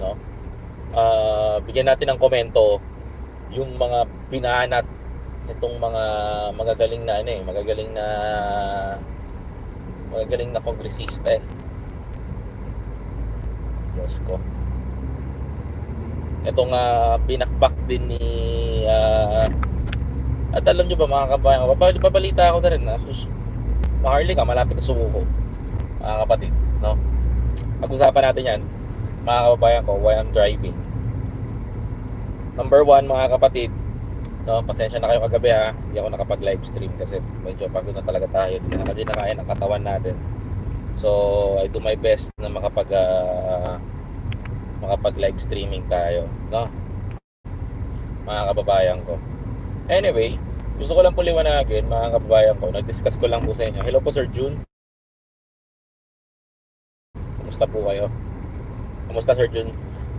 no? Ah, bigyan natin ng komento yung mga binahanat itong mga magagaling na ano eh, magagaling na magagaling na kongresista eh. Diyos ko. Itong uh, binakbak din ni ah, at alam nyo ba mga kabayan, babal- babalita ako na rin na sus, Maharlika, malapit na sumuko. Mga kapatid, no? Pag-usapan natin yan, mga kababayan ko, why I'm driving. Number one, mga kapatid, no, pasensya na kayo kagabi ha, hindi ako nakapag-live stream kasi medyo pagod na talaga tayo, hindi na din nakain ang katawan natin. So, I do my best na makapag ah, makapag live streaming tayo, no? Mga kababayan ko. Anyway, gusto ko lang po liwanagin, mga kababayan ko, nag-discuss ko lang po sa inyo. Hello po Sir June. Kumusta po kayo? Kumusta Sir June?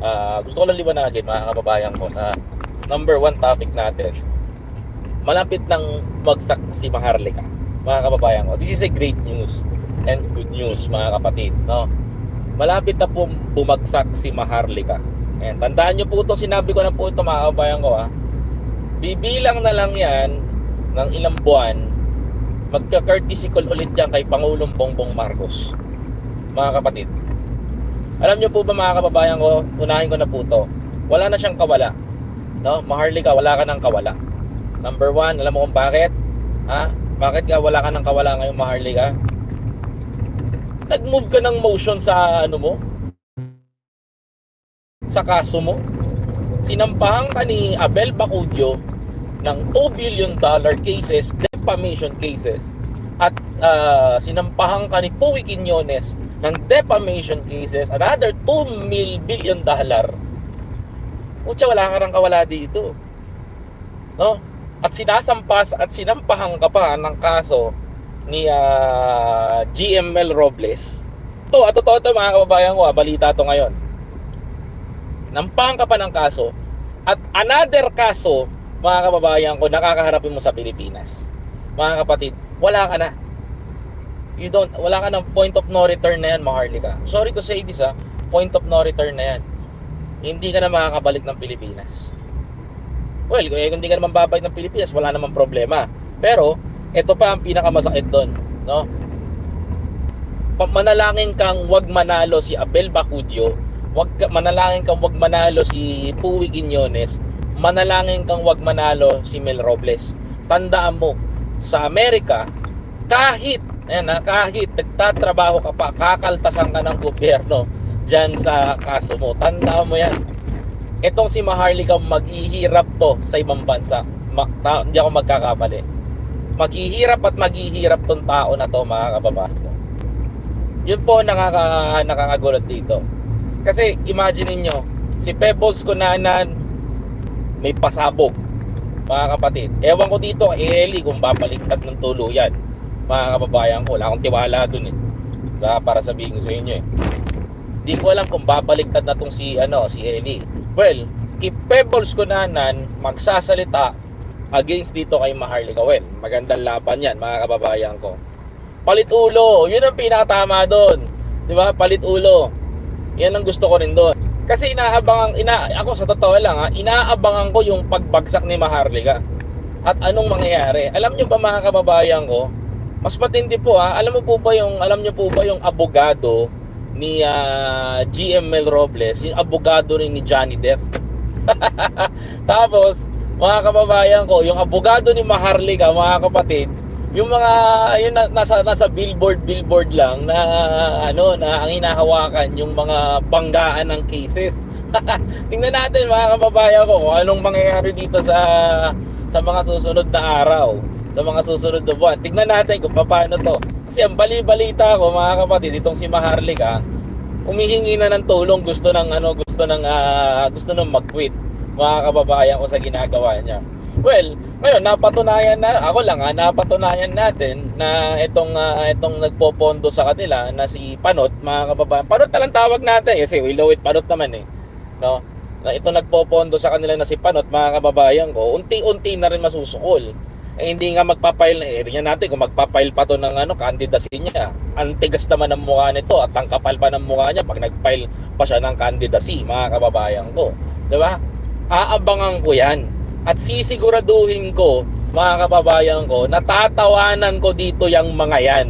Ah, gusto ko lang liwanagin, mga kababayan ko, na number one topic natin, malapit nang bagsak si Maharlika. Mga kababayan ko, this is a great news and good news, mga kapatid, no? Malapit na po bumagsak si Maharlika. And tandaan nyo po ito, sinabi ko na po ito, mga kababayan ko, ha? Bibilang na lang yan ng ilang buwan, magka-courtesy call ulit yan kay Pangulong Bongbong Marcos. Mga kapatid. Alam nyo po ba mga kababayan ko, unahin ko na po to. Wala na siyang kawala. No? Maharlika, wala ka ng kawala. Number one, alam mo kung bakit? Ha? Bakit ka wala ka ng kawala ngayong Maharlika? Nag-move ka ng motion sa ano mo? Sa kaso mo? Sinampahan ka ni Abel Bacudio ng 2 billion dollar cases, defamation cases at ah, sinampahan ka ni Puwi Quiñones ng defamation cases, another 2 mil billion dollar. Utsa, wala ka rang kawala dito. No? At sinasampas at sinampahan ka pa ng kaso ni ah, GML Robles. To, at totoo to mga kababayan ko, ah, balita to ngayon. Nampahan ka pa ng kaso at another kaso, mga kababayan ko, nakakaharapin mo sa Pilipinas. Mga kapatid, wala ka na. You don't, wala ka ng point of no return na yan, Maharlika. Sorry to say this ha, point of no return na yan. Hindi ka na makakabalik ng Pilipinas. Well, kung hindi ka naman babalik ng Pilipinas, wala namang problema. Pero, ito pa ang pinakamasakit doon, no? Manalangin kang wag manalo si Abel Bacudio, wag ka, manalangin kang wag manalo si Puwi Quiñones, manalangin kang wag manalo si Mel Robles. Tandaan mo, sa Amerika, kahit, ayan ha, kahit nagtatrabaho ka pa, kakaltasan ka ng gobyerno dyan sa kaso mo. Tandaan mo yan. Itong si Maharlika maghihirap to sa ibang bansa. Ma- ta- hindi ako magkakamali. Maghihirap at maghihirap tong tao na to mga kababayan ko. Yun po nakaka, nakakagulat dito. Kasi imagine niyo si Pebbles Kunanan may pasabog mga kapatid. Ewan ko dito kay Eli kung babaliktad ng tuluyan. Mga kababayan ko, wala akong tiwala dun eh. Diba? Para sabihin ko sa inyo eh. Hindi ko alam kung babaliktad na tong si ano, si Eli. Well, if Pebbles Kunanan magsasalita against dito kay Maharlika, well, magandang laban yan mga kababayan ko. Palit ulo, yun ang pinakatama doon. 'Di ba? Palit ulo. Yan ang gusto ko rin doon. Kasi inaabangan ina ako sa totoo lang ha, inaabangan ko yung pagbagsak ni Maharlika. At anong mangyayari? Alam niyo ba mga kababayan ko, mas matindi po ha. Alam mo po ba yung alam niyo po ba yung abogado ni ah, GML Robles, yung abogado rin ni Johnny Depp. Tapos, mga kababayan ko, yung abogado ni Maharlika, mga kapatid, yung mga yun na, nasa nasa billboard billboard lang na ano na ang hinahawakan yung mga banggaan ng cases. Tingnan natin mga kababayan ko kung anong mangyayari dito sa sa mga susunod na araw, sa mga susunod na buwan. Tingnan natin kung paano to. Kasi ang bali-balita ko mga kapatid, itong si Maharlika, umihingi na ng tulong, gusto ng ano, gusto ng ah, gusto nang mag-quit mga kababayan ko sa ginagawa niya. Well, ngayon napatunayan na ako lang ha, napatunayan natin na itong ah, itong nagpopondo sa kanila na si Panot, mga kababayan. Panot na lang tawag natin kasi we know it Panot naman eh. No? Na ito nagpopondo sa kanila na si Panot, mga kababayan ko, unti-unti na rin masusukol. Eh, hindi nga magpapile na, eh, tingnan natin kung magpapile pa to ng ano, candidacy niya. Ang tigas naman ng mukha nito at ang kapal pa ng mukha niya pag nagpile pa siya ng candidacy, mga kababayan ko. 'Di ba? Aabangan ko 'yan. At sisiguraduhin ko, mga kababayan ko, natatawanan ko dito yung mga yan,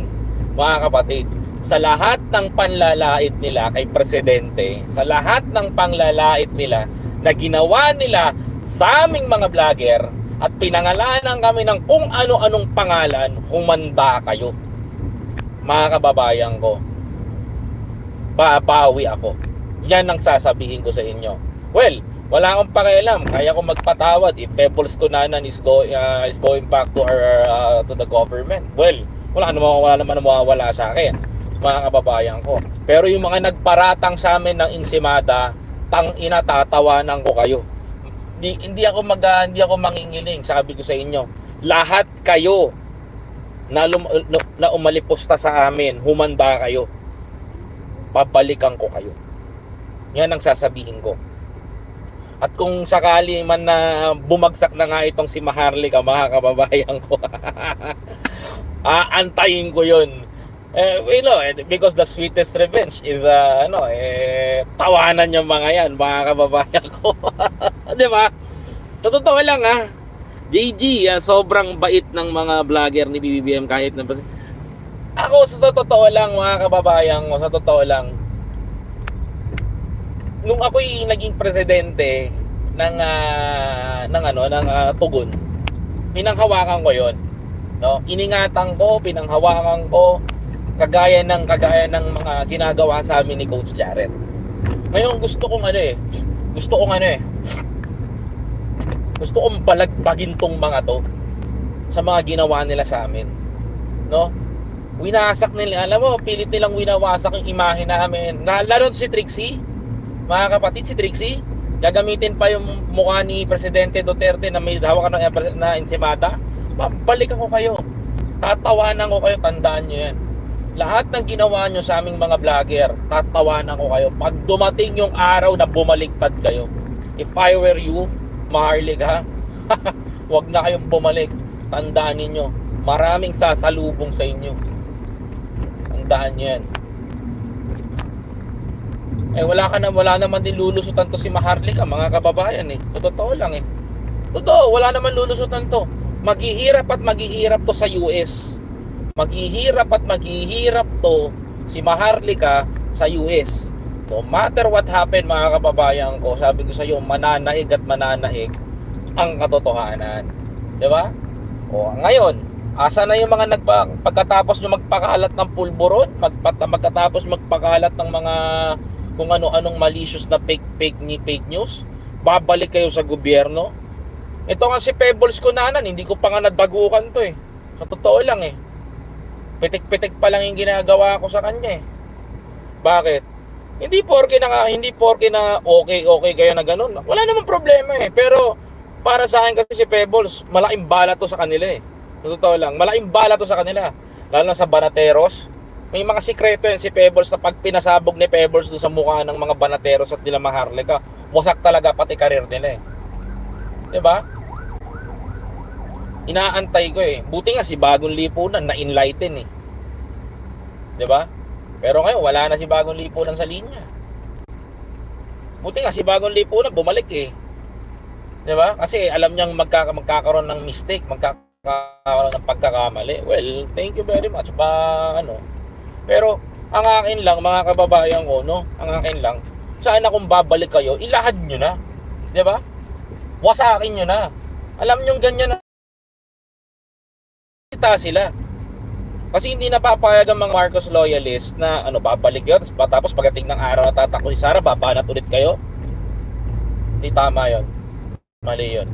mga kapatid. Sa lahat ng panlalait nila kay Presidente, sa lahat ng panglalait nila na ginawa nila sa aming mga vlogger, at pinangalanan kami ng kung ano-anong pangalan, humanda kayo. Mga kababayan ko, babawi ako. Yan ang sasabihin ko sa inyo. Well, wala akong pakialam. Kaya ko magpatawad if Pebbles Kunanan is, go, uh, is going back to our uh, to the government. Well, wala naman wala naman mawawala sa akin mga kababayan ko. Pero yung mga nagparatang sa amin ng insimada, tang ina tatawanan ko kayo. Hindi, hindi ako mag uh, hindi ako mangingiling, sabi ko sa inyo. Lahat kayo na, lum, na umalipusta sa amin, humanda kayo. Babalikan ko kayo. Yan ang sasabihin ko. At kung sakali man na bumagsak na nga itong si Maharlika, mga kababayan ko, aantayin ko yun. Eh, you know, eh, because the sweetest revenge is, uh, ano, eh, tawanan yung mga yan, mga kababayan ko. Di ba? Totoo lang, ha? JG, ah, sobrang bait ng mga vlogger ni BBBM kahit na... Ako, sa totoo lang, mga kababayan ko, sa totoo lang, nung ako'y naging presidente ng uh, ng ano ng uh, Tugon pinanghawakan ko 'yon no iningatan ko pinanghawakan ko kagaya ng kagaya ng mga ginagawa sa amin ni Coach Jared ngayon gusto kong ano eh gusto kong ano eh gusto kong balagbagin tong mga to sa mga ginawa nila sa amin no winasak nila alam mo pilit nilang winawasak yung imahe namin lalo si Trixie mga kapatid, si Trixie, gagamitin pa yung mukha ni Presidente Duterte na may hawak ng na insimada. Babalikan ko kayo. Tatawanan ko kayo, tandaan nyo yan. Lahat ng ginawa nyo sa aming mga vlogger, tatawanan ko kayo. Pag dumating yung araw na bumaliktad kayo, if I were you, maharlig ha, wag na kayong bumalik. Tandaan ninyo, maraming sasalubong sa inyo. Tandaan nyo yan. Eh wala ka na wala naman din lulusutan to si Maharlika mga kababayan eh. Totoo lang eh. Totoo, wala naman lulusutan to. Maghihirap at maghihirap to sa US. Maghihirap at maghihirap to si Maharlika sa US. No matter what happen mga kababayan ko, sabi ko sa iyo, mananaig at mananaig ang katotohanan. 'Di ba? O ngayon, asa na yung mga nagpa pagkatapos nyo magpakalat ng pulburon, magpat magkatapos magpakalat ng mga kung ano-anong malicious na fake fake ni fake news, babalik kayo sa gobyerno. Ito nga si Pebbles Kunanan, hindi ko pa nga nadagukan to eh. Sa totoo lang eh. Pitik-pitik pa lang yung ginagawa ko sa kanya eh. Bakit? Hindi porke na hindi porke na okay okay kayo na ganun. Wala namang problema eh. Pero para sa akin kasi si Pebbles, malaking bala to sa kanila eh. Sa totoo lang, malaking bala to sa kanila. Lalo na sa Banateros, may mga sikreto yan si Pebbles na pag pinasabog ni Pebbles doon sa mukha ng mga banateros at nila maharlika, wasak talaga pati karir nila eh. 'Di ba? Inaantay ko eh. Buti nga si Bagong Lipunan na enlighten eh. 'Di ba? Pero ngayon wala na si Bagong Lipunan sa linya. Buti nga si Bagong Lipunan bumalik eh. 'Di ba? Kasi alam niyang magkaka magkakaroon ng mistake, magkakaroon ng pagkakamali. Well, thank you very much. Ba ano, pero ang akin lang mga kababayan ko, no? Ang akin lang, sana kung babalik kayo, ilahad nyo na. 'Di ba? Wasakin nyo na. Alam nyo ganyan na kita sila. Kasi hindi napapayag ang mga Marcos loyalist na ano babalik yun tapos pagdating ng araw tatakbo si Sara babanat ulit kayo. Hindi tama 'yon. Mali 'yon.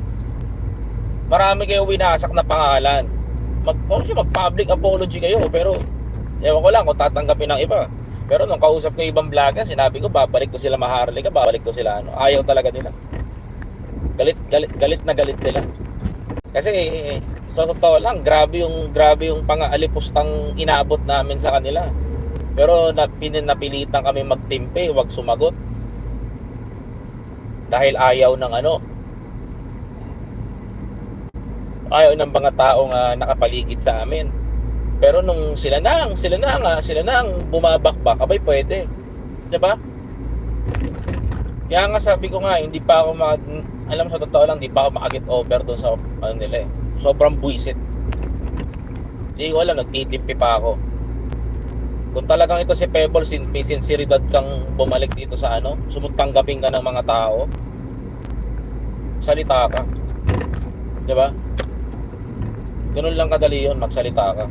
Marami kayo winasak na pangalan. Mag, mag-public apology kayo pero Ewan ko lang kung tatanggapin ng iba. Pero nung kausap ko ibang vlogger, sinabi ko babalik ko sila maharlika, babalik ko sila ano. Ayaw talaga nila. Galit galit galit na galit sila. Kasi sa totoo lang, grabe yung grabe yung pang-alipustang inaabot namin sa kanila. Pero napin napilitan kami magtimpe, wag sumagot. Dahil ayaw ng ano. ayaw ng mga taong uh, nakapaligid sa amin. Pero nung sila na ang, sila na nga, sila na ang bumabakbak, abay pwede. 'Di ba? Kaya nga sabi ko nga, hindi pa ako maka, alam sa totoo lang, hindi pa ako makagit over doon sa ano nila eh. Sobrang buisit. Hindi ko alam, nagtitimpi pa ako. Kung talagang ito si Pebble, sin may sinseridad kang bumalik dito sa ano, sumutanggapin ka ng mga tao, salita ka. 'Di ba? Ganun lang kadali 'yon, magsalita ka.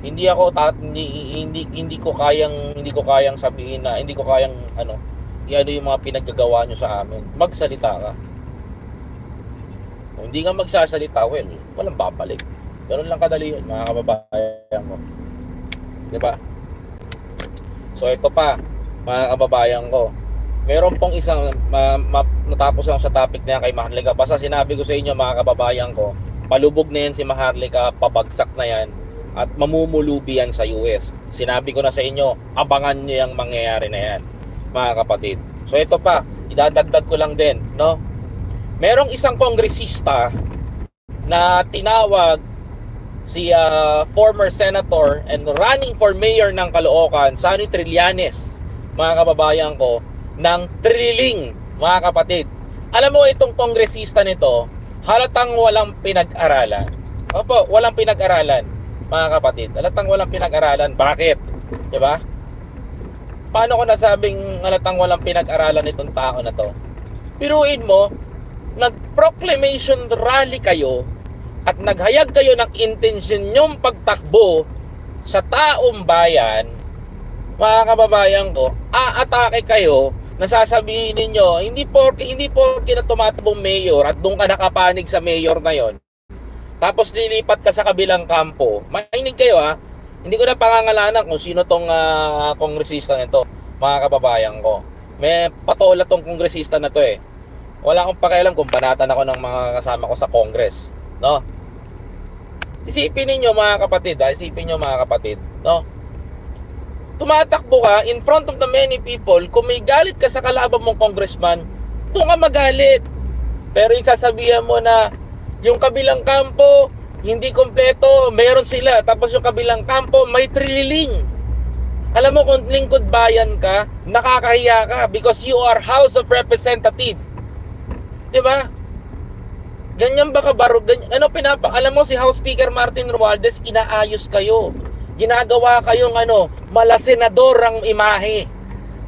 Hindi ako tat hindi, hindi hindi ko kayang hindi ko kayang sabihin na hindi ko kayang ano, iano yung mga pinaggagawa nyo sa amin. Magsalita ka. Kung hindi ka magsasalita, well, walang babalik. Ganun lang kadali yun, mga kababayan ko. 'Di ba? So ito pa, mga kababayan ko. Meron pong isang ma, ma, natapos lang sa topic na yan kay Maharlika. Basta sinabi ko sa inyo mga kababayan ko, palubog na yan si Maharlika, pabagsak na yan at mamumulubi yan sa US. Sinabi ko na sa inyo, abangan nyo yung mangyayari na yan, mga kapatid. So ito pa, idadagdag ko lang din, no? Merong isang kongresista na tinawag si uh, former senator and running for mayor ng Caloocan, Sunny Trillanes, mga kababayan ko, ng trilling, mga kapatid. Alam mo itong kongresista nito, halatang walang pinag-aralan. Opo, walang pinag-aralan, mga kapatid. Halatang walang pinag-aralan. Bakit? 'Di ba? Paano ko nasabing halatang walang pinag-aralan itong tao na to? Piruin mo, nag-proclamation rally kayo at naghayag kayo ng intensyon nyong pagtakbo sa taong bayan, mga kababayan ko, aatake kayo, nasasabihin ninyo, hindi porke hindi porke na tumatabong mayor at doon ka nakapanig sa mayor na yon. Tapos lilipat ka sa kabilang kampo. Mainig kayo ha. Hindi ko na pangangalanan kung sino tong uh, kongresista nito, mga kababayan ko. May patola tong kongresista na to eh. Wala akong pakialam kung banatan ako ng mga kasama ko sa Congress, no? Isipin niyo mga kapatid, ha? isipin niyo mga kapatid, no? Tumatakbo ka in front of the many people, kung may galit ka sa kalaban mong congressman, doon ka magalit. Pero yung sasabihan mo na yung kabilang kampo, hindi kompleto, meron sila. Tapos yung kabilang kampo, may trililing. Alam mo kung lingkod bayan ka, nakakahiya ka because you are House of Representative. 'Di ba? Ganyan ba kabarog? Ganyan, ano pinapa? Alam mo si House Speaker Martin Romualdez, inaayos kayo. Ginagawa kayong ano, malasenador ang imahe.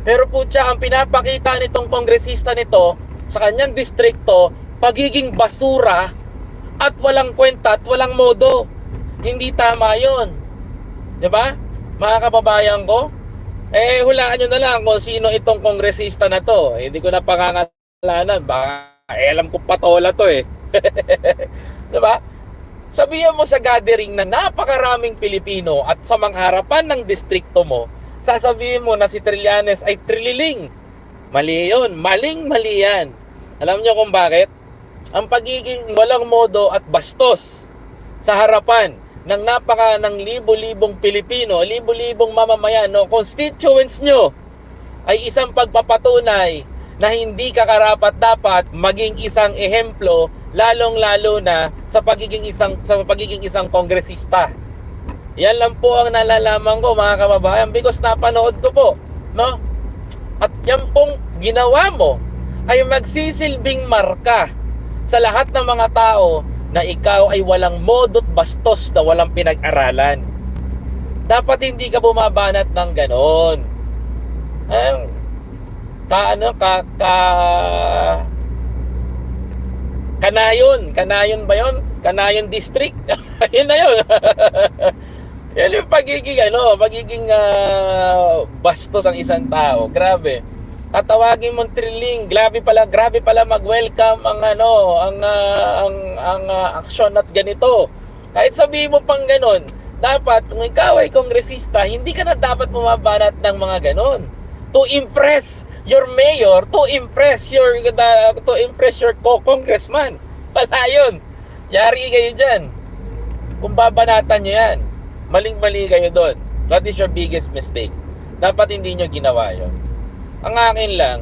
Pero putya, ang pinapakita nitong kongresista nito sa kanyang distrikto, pagiging basura at walang kwenta at walang modo. Hindi tama 'yon. 'Di ba? Mga kababayan ko, eh hulaan nyo na lang kung sino itong kongresista na to. Eh, hindi ko na pangangalanan. Baka eh, alam ko patola to eh. 'Di ba? Sabihan mo sa gathering na napakaraming Pilipino at sa mga harapan ng distrikto mo, sasabihin mo na si Trillanes ay trililing. Mali yun. Maling mali yan. Alam nyo kung bakit? Ang pagiging walang modo at bastos sa harapan ng napaka ng libo-libong Pilipino, libo-libong mamamayan, no, constituents nyo ay isang pagpapatunay na hindi ka karapat dapat maging isang ehemplo lalong-lalo na sa pagiging isang sa pagiging isang kongresista. Yan lang po ang nalalaman ko mga kababayan because napanood ko po, no? At yan pong ginawa mo ay magsisilbing marka sa lahat ng mga tao na ikaw ay walang modot bastos na walang pinag-aralan. Dapat hindi ka bumabanat ng ganon. Ay, ka ano ka ka Kanayon, Kanayon ba 'yon? Kanayon district. Ayun na 'yon. Yan yung pagiging ano, pagiging uh, bastos ang isang tao. Grabe. Tatawagin mo trilling, grabe pala, grabe pala mag-welcome ang ano, ang uh, ang ang uh, aksyon at ganito. Kahit sabihin mo pang ganon, dapat kung ikaw ay kongresista, hindi ka na dapat bumabanat ng mga ganon. To impress your mayor, to impress your to impress your co-congressman. Wala yun. Yari kayo dyan. Kung babanatan nyo yan, maling-mali kayo doon. That is your biggest mistake. Dapat hindi nyo ginawa yon. Ang akin lang,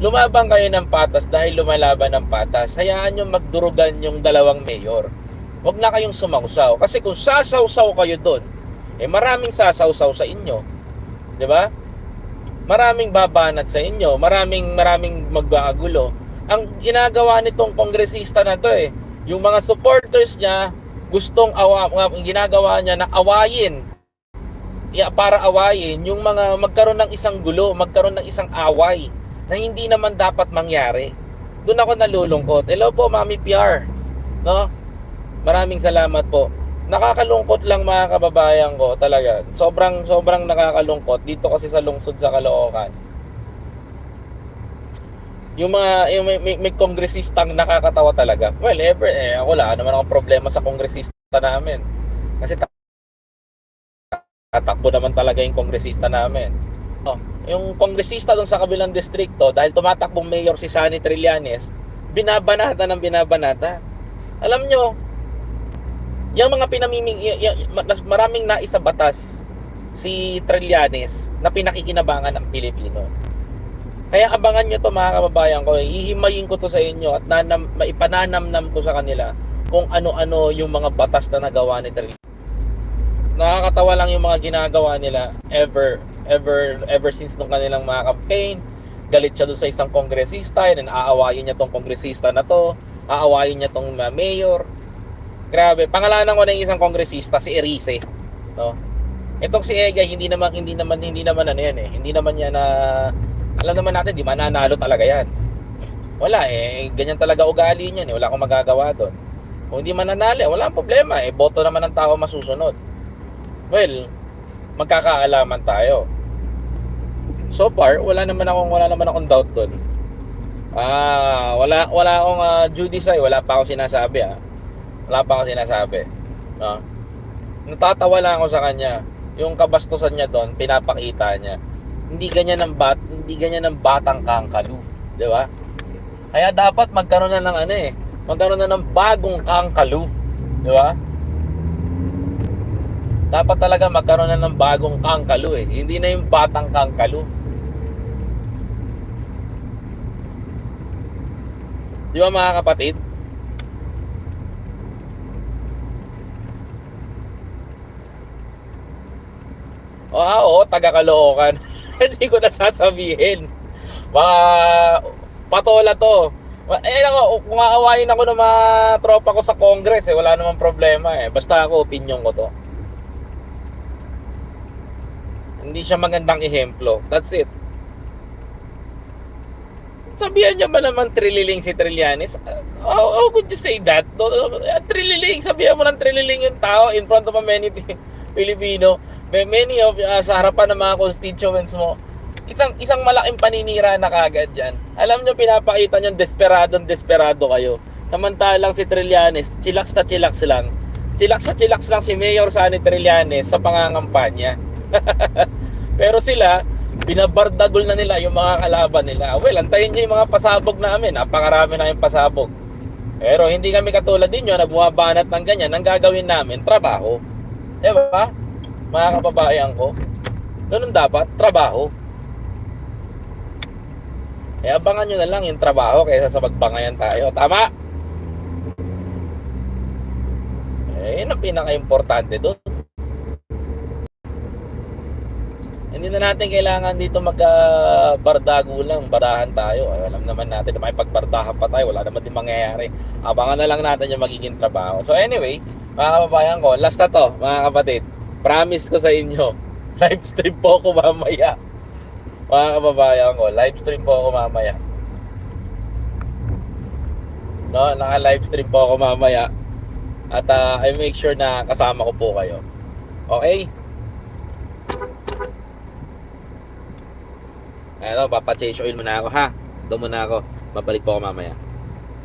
lumaban kayo ng patas dahil lumalaban ng patas. Hayaan nyo magdurugan yung dalawang mayor. Huwag na kayong sumausaw. Kasi kung sasawsaw kayo doon, eh maraming sasawsaw sa inyo. 'Di ba? Maraming babanat sa inyo, maraming maraming magkakagulo. Ang ginagawa nitong kongresista na to eh, yung mga supporters niya gustong awa, ginagawa niya na awayin ya, para awayin yung mga magkaroon ng isang gulo, magkaroon ng isang away na hindi naman dapat mangyari. Doon ako nalulungkot. Hello po, Mami PR. No? Maraming salamat po. Nakakalungkot lang mga kababayan ko talaga. Sobrang sobrang nakakalungkot dito kasi sa lungsod sa Caloocan. Yung mga yung may, may, may kongresistang nakakatawa talaga. Well, ever eh wala naman akong problema sa kongresista namin. Kasi ta- tatakbo naman talaga yung kongresista namin. Oh, yung kongresista doon sa kabilang distrikto dahil tumatakbong mayor si Sani Trillanes, binabanata ng binabanata. Alam nyo, yung mga pinamiming, maraming naisa batas si Trillanes na pinakikinabangan ng Pilipino. Kaya abangan nyo to mga kababayan ko, ihimayin ko to sa inyo at nanam, maipananamnam ko sa kanila kung ano-ano yung mga batas na nagawa ni Trillanes. Nakakatawa lang yung mga ginagawa nila ever, ever, ever since nung kanilang mga campaign. Galit siya doon sa isang kongresista, and aawayin niya tong kongresista na to, aawayin niya tong uh, mayor. Grabe, pangalanan ko na yung isang kongresista, si Erice. No? Itong si Ega, hindi naman, hindi naman, hindi naman ano yan eh. Hindi naman yan na, alam naman natin, di mananalo talaga yan. Wala eh, ganyan talaga ugali niyan eh. Wala akong magagawa doon. Kung hindi mananalo, wala ang problema eh. Boto naman ng tao masusunod. Well, magkakaalaman tayo. So far, wala naman akong wala naman akong doubt doon. Ah, wala wala akong uh, judicial, wala pa akong sinasabi ah. Wala pa akong sinasabi. No? Natatawa lang ako sa kanya. Yung kabastusan niya doon, pinapakita niya. Hindi ganyan ng bat, hindi ganyan ng batang kangkalu, 'di ba? Kaya dapat magkaroon na ng ano eh, magkaroon na ng bagong kangkalu, 'di ba? Dapat talaga magkaroon na ng bagong kangkalu eh. Hindi na yung batang kangkalu. Di ba mga kapatid? Ah, oo, taga Caloocan. Hindi ko na sasabihin. Mga patola to. Eh ako, kung aawayin ako ng mga tropa ko sa Congress, eh, wala namang problema eh. Basta ako, opinion ko to. Hindi siya magandang ehemplo. That's it. Sabihan niya ba naman trililing si Trillanes? How, how could you say that? Trililing, sabihan mo ng trililing yung tao in front of a many Filipino. Many of uh, sa harapan ng mga constituents mo. Isang isang malaking paninira na kagad diyan. Alam niyo pinapakita niyo desperado desperado kayo. Samantalang si Trillanes, chillax na chillax lang. Chillax na chillax lang si Mayor Sani Trillanes sa pangangampanya. Pero sila, binabardagol na nila yung mga kalaban nila. Well, antayin nyo yung mga pasabog namin. Napakarami na yung pasabog. Pero hindi kami katulad ninyo na bumabanat ng ganyan. Ang gagawin namin, trabaho. Di ba? Mga kababayan ko. Ganun dapat, trabaho. Eh, abangan nyo na lang yung trabaho kaysa sa magbangayan tayo. Tama? Eh, yun ang pinaka-importante doon. Hindi na natin kailangan dito mag-bardago lang, barahan tayo. Ay, alam naman natin na may pagbardahan pa tayo, wala naman din mangyayari. Abangan na lang natin yung magiging trabaho. So anyway, mga kababayan ko, last na to, mga kapatid. Promise ko sa inyo, live stream po ako mamaya. Mga kababayan ko, live stream po ako mamaya. No, naka-live stream po ako mamaya. At uh, I make sure na kasama ko po kayo. Okay? Ano, papa-change oil muna ako ha. Doon muna ako. Babalik po ako mamaya.